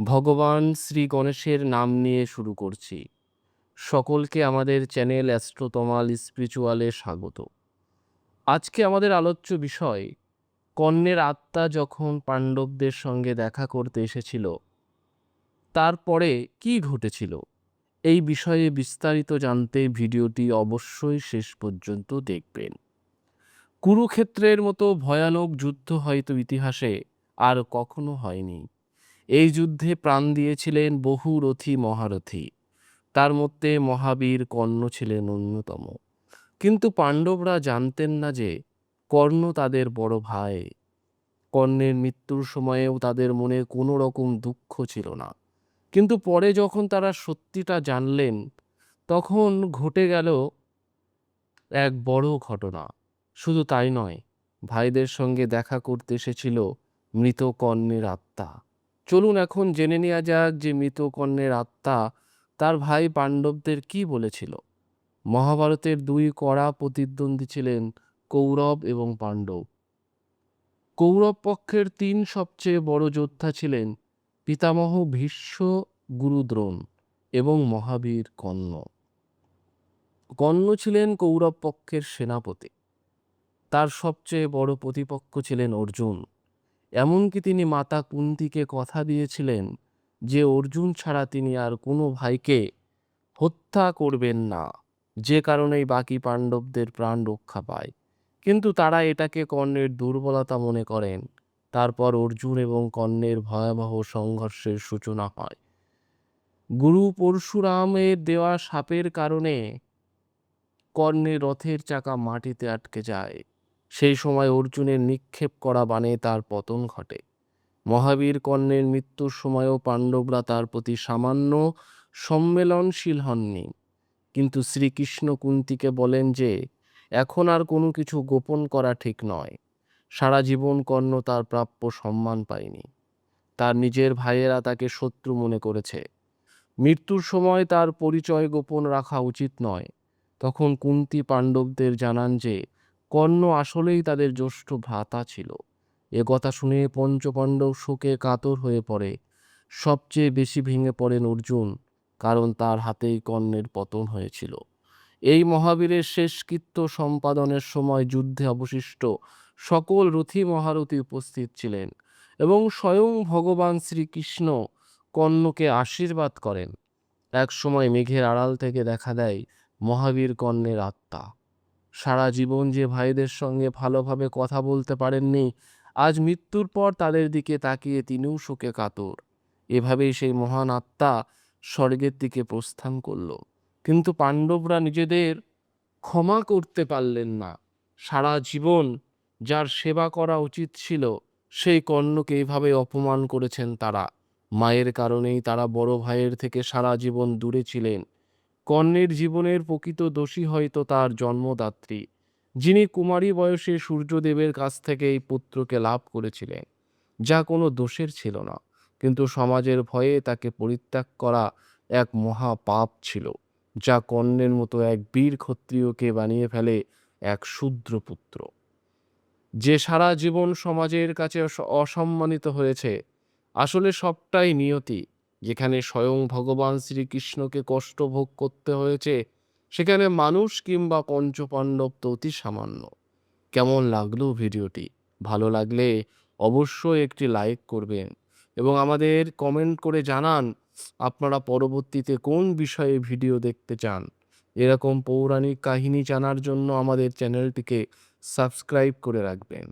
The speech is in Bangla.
ভগবান শ্রী গণেশের নাম নিয়ে শুরু করছি। সকলকে আমাদের চ্যানেল অ্যাস্ট্রোতমাল স্পিরিচুয়ালে স্বাগত। আজকে আমাদের আলোচ্য বিষয় কর্ণের আত্মা যখন পাণ্ডবদের সঙ্গে দেখা করতে এসেছিল, তারপরে কি ঘটেছিল? এই বিষয়ে বিস্তারিত জানতে ভিডিওটি অবশ্যই শেষ পর্যন্ত দেখবেন। কুরুক্ষেত্রের মতো ভয়ানক যুদ্ধ হয়তো ইতিহাসে আর কখনো হয়নি। এই যুদ্ধে প্রাণ দিয়েছিলেন বহু রথী মহারথী। তার মধ্যে মহাবীর কর্ণ ছিলেন অন্যতম। কিন্তু পাণ্ডবরা জানতেন না যে কর্ণ তাদের বড় ভাই। কর্ণের মৃত্যুর সময়েও তাদের মনে কোনো রকম দুঃখ ছিল না। কিন্তু পরে যখন তারা সত্যিটা জানলেন, তখন ঘটে গেল এক বড় ঘটনা। শুধু তাই নয়, ভাইদের সঙ্গে দেখা করতে এসেছিল মৃত কর্ণের আত্মা। চলুন এখন জেনে নেওয়া যাক যে মৃত কর্ণের আত্মা তার ভাই পাণ্ডবদের কি বলেছিল। মহাভারতের দুই কড়া প্রতিদ্বন্দ্বী ছিলেন কৌরব এবং পাণ্ডব। কৌরব পক্ষের তিন সবচেয়ে বড় যোদ্ধা ছিলেন পিতামহ ভীষ্ম গুরু দ্রোণ এবং মহাবীর কর্ণ। কর্ণ ছিলেন কৌরব পক্ষের সেনাপতি। তার সবচেয়ে বড় প্রতিপক্ষ ছিলেন অর্জুন। এমনকি তিনি মাতা কুন্তিকে কথা দিয়েছিলেন যে অর্জুন ছাড়া তিনি আর কোনো ভাইকে হত্যা করবেন না, যে কারণেই বাকি পাণ্ডবদের প্রাণ রক্ষা পায়। কিন্তু তারা এটাকে কর্ণের দুর্বলতা মনে করেন। তারপর অর্জুন এবং কর্ণের ভয়াবহ সংঘর্ষের সূচনা হয়। গুরু পরশুরামের দেওয়া সাপের কারণে কর্ণের রথের চাকা মাটিতে আটকে যায়। সেই সময় অর্জুনের নিক্ষেপ করা বানে তার পতন ঘটে। মহাবীর কর্ণের মৃত্যুর সময়ও পাণ্ডবরা তার প্রতি সামান্য সম্মেলনশীল হননি। কিন্তু শ্রীকৃষ্ণ কুন্তিকে বলেন যে, এখন আর কোনো কিছু গোপন করা ঠিক নয়। সারা জীবন কর্ণ তার প্রাপ্য সম্মান পায়নি। তার নিজের ভাইয়েরা তাকে শত্রু মনে করেছে। মৃত্যুর সময় তার পরিচয় গোপন রাখা উচিত নয়। তখন কুন্তি পাণ্ডবদের জানান যে কর্ণ আসলেই তাদের জ্যৈষ্ঠ ভ্রাতা ছিল। এ কথা শুনে পঞ্চপাণ্ডব শোকে কাতর হয়ে পড়ে। সবচেয়ে বেশি ভেঙে পড়েন অর্জুন, কারণ তার হাতেই কর্ণের পতন হয়েছিল। এই মহাবীরের শেষকৃত্য সম্পাদনের সময় যুদ্ধে অবশিষ্ট সকল রথী মহারথী উপস্থিত ছিলেন এবং স্বয়ং ভগবান শ্রীকৃষ্ণ কর্ণকে আশীর্বাদ করেন। এক সময় মেঘের আড়াল থেকে দেখা দেয় মহাবীর কর্ণের আত্মা। সারা জীবন যে ভাইদের সঙ্গে ভালোভাবে কথা বলতে পারেননি, আজ মৃত্যুর পর তাদের দিকে তাকিয়ে তিনিও শোকে কাতর। এভাবেই সেই মহান আত্মা স্বর্গের দিকে প্রস্থান করল। কিন্তু পাণ্ডবরা নিজেদের ক্ষমা করতে পারলেন না। সারা জীবন যার সেবা করা উচিত ছিল, সেই কর্ণকে এইভাবে অপমান করেছেন তারা। মায়ের কারণেই তারা বড় ভাইয়ের থেকে সারা জীবন দূরে ছিলেন। কর্ণের জীবনের প্রকৃত দোষী হয়তো তার জন্মদাত্রী, যিনি কুমারী বয়সে সূর্যদেবের কাছ থেকে এই পুত্রকে লাভ করেছিলেন, যা কোনো দোষের ছিল না, কিন্তু সমাজের ভয়ে তাকে পরিত্যাগ করা এক মহা পাপ ছিল, যা কর্ণের মতো এক বীর ক্ষত্রিয়কে বানিয়ে ফেলে এক শূদ্র পুত্র। যে সারা জীবন সমাজের কাছে অসম্মানিত হয়েছে, আসলে সবটাই নিয়তি যেখানে স্বয়ং ভগবান শ্রীকৃষ্ণকে কষ্ট ভোগ করতে হয়েছে, সেখানে মানুষ কিংবা পঞ্চপাণ্ডব তো অতি সামান্য। কেমন লাগল ভিডিওটি? ভালো লাগলে অবশ্যই একটি লাইক করবেন এবং আমাদের কমেন্ট করে জানান আপনারা পরবর্তীতে কোন বিষয়ে ভিডিও দেখতে চান। এরকম পৌরাণিক কাহিনী জানার জন্য আমাদের চ্যানেলটিকে সাবস্ক্রাইব করে রাখবেন।